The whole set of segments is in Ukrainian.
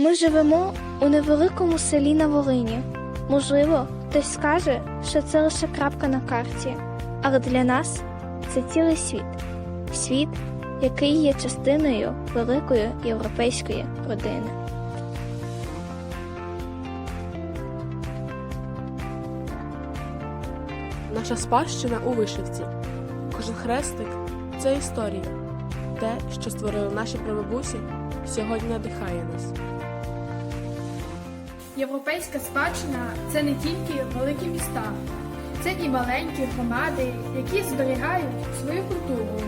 Ми живемо у невеликому селі на Волині. Можливо, хтось скаже, що це лише крапка на карті, але для нас це цілий світ. Світ, який є частиною великої європейської родини. Наша спадщина у вишивці. Кожен хрестик це історія. Те, що створили наші прабабусі, сьогодні надихає нас. Європейська спадщина це не тільки великі міста, це і маленькі громади, які зберігають свою культуру.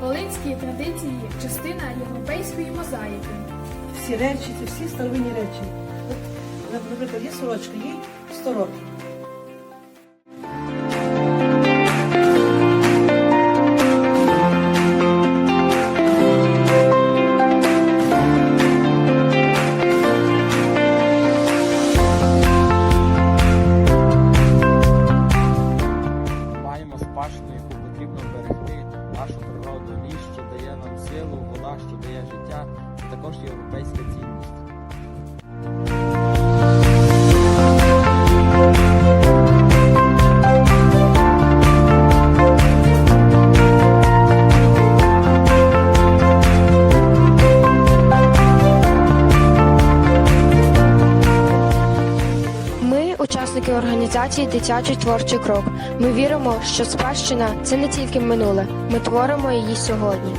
Волинські традиції частина європейської мозаїки. всі речі, це всі старовинні речі. От, наприклад, є сорочка, їй 100 років. Потрібно берегти, нашу природу, ліс, що дає нам силу, вода, що дає життя, це також європейська цінність. Учасники організації Дитячий творчий крок. Ми віримо, що спадщина це не тільки минуле. Ми творимо її сьогодні.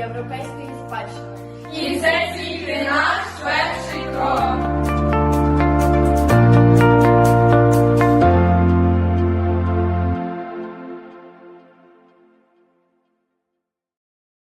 європейської спадщини. І це тільки наш перший крок.